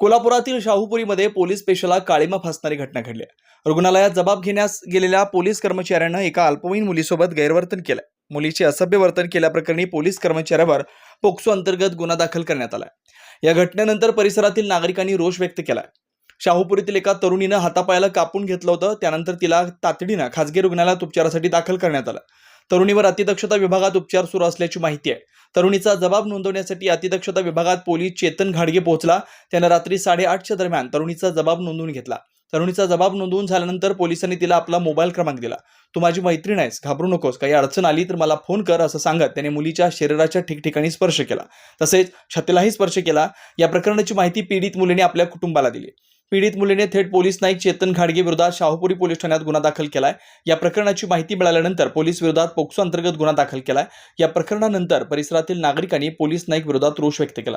कोल्हापुरातील शाहूपुरीमध्ये पोलीस पेशाला काळीमा फासणारी घटना घडली रुग्णालयात जबाब घेण्यास गेलेल्या पोलीस कर्मचाऱ्यानं एका अल्पवयीन मुलीसोबत गैरवर्तन केलंय. मुलीचे असभ्य वर्तन केल्याप्रकरणी पोलीस कर्मचाऱ्यावर पोक्सो अंतर्गत गुन्हा दाखल करण्यात आलाय. या घटनेनंतर परिसरातील नागरिकांनी रोष व्यक्त केला शाहूपुरीतील एका तरुणीनं हातापायाला कापून घेतलं होतं. त्यानंतर तिला तातडीनं खासगी रुग्णालयात उपचारासाठी दाखल करण्यात आलं. तरुणीवर अतिदक्षता विभागात उपचार सुरू असल्याची माहिती आहे. तरुणीचा जबाब नोंदवण्यासाठी अतिदक्षता विभागात पोलीस चेतन घाडगे पोहोचला. त्यानं रात्री साडेआठच्या दरम्यान तरुणीचा जबाब नोंदवून घेतला. तरुणीचा जबाब नोंदवून झाल्यानंतर पोलिसांनी तिला आपला मोबाईल क्रमांक दिला. तू माझी मैत्रीण आहेस घाबरू नकोस काही अडचण आली तर मला फोन कर असं सांगत त्याने मुलीच्या शरीराच्या ठिकठिकाणी स्पर्श केला. तसेच छातीलाही स्पर्श केला. या प्रकरणाची माहिती पीडित मुलीने आपल्या कुटुंबाला दिली. पीडित मुलीने थेट पोलीस नाईक चेतन घाडगे विरोधात शाहूपुरी पोलीस ठाण्यात गुन्हा दाखल केलाय. या प्रकरणाची माहिती मिळाल्यानंतर पोलीस विरोधात पोक्सो अंतर्गत गुन्हा दाखल केलाय. या प्रकरणानंतर परिसरातील नागरिकांनी पोलीस नाईक विरोधात रोष व्यक्त केला.